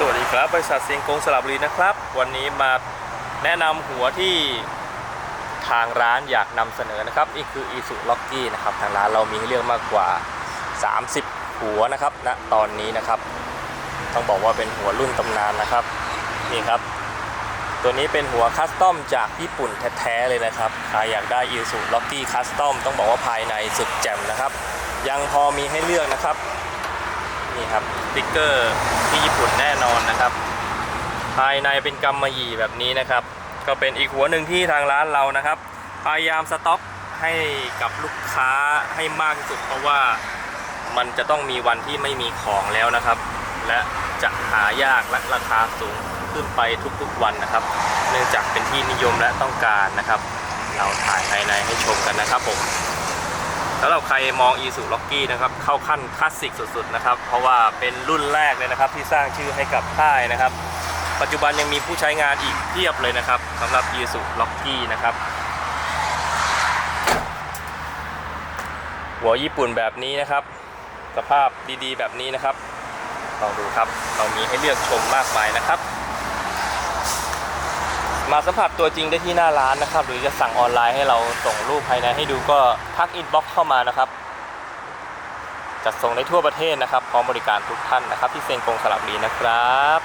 สวัสดีครับบริษัทเซียงกงสระบุรีนะครับ วันนี้มาแนะนำหัวที่ทางร้านอยากนำเสนอนะครับนี่คือ i s u l o c k y นะครับทางร้านเรามีให้เลือกมากกว่า 30 หัวนะครับณตอนนี้นะครับ ต้องบอกว่าเป็นหัวรุ่นตำนานนะครับนี่ครับ ตัวนี้เป็นหัวคัสตอมจากญี่ปุ่นแท้ๆเลยนะครับใครอยากได้ i s u l o c k y Custom ต้องบอกว่าภายในสุดแจ่มนะครับ ยังพอมีให้เลือกนะครับ นี่ครับสติ๊กเกอร์ที่ญี่ปุ่นแน่นอนนะครับ ภายในเป็นกำมะหยี่แบบนี้นะครับ ก็เป็นอีกหัวหนึ่งที่ทางร้านเรานะครับ พยายามสต็อกให้กับลูกค้าให้มากที่สุด เพราะว่ามันจะต้องมีวันที่ไม่มีของแล้วนะครับ และจะหายากและราคาสูงขึ้นไปทุกๆวันนะครับ เนื่องจากเป็นที่นิยมและต้องการนะครับ เราถ่ายภายในให้ชมกันนะครับผม สำหรับใครมอง e ี u ล็อกกี้นะครับเข้าขั้นคลาสสิกสุดๆนะครับเพราะว่าเป็นรุ่นแรกเลยนะครับที่สร้างชื่อให้กับค่ายนะครับ ปัจจุบันยังมีผู้ใช้งานอีกเพียบเลยนะครับสำหรับ e ี u ล็อกกี้นะครับหัวญี่ปุ่นแบบนี้นะครับ สภาพดีๆ แบบนี้นะครับลองดูครับเรามีให้เลือกชมมากมายนะครับ มาสัมผัสตัวจริงได้ที่หน้าร้านนะครับ หรือจะสั่งออนไลน์ให้เราส่งรูปภายในให้ดูก็ทักอินบ็อกซ์เข้ามานะครับ จัดส่งได้ทั่วประเทศนะครับพร้อมบริการทุกท่านนะครับ ที่เซนกงสลับรีนะครับ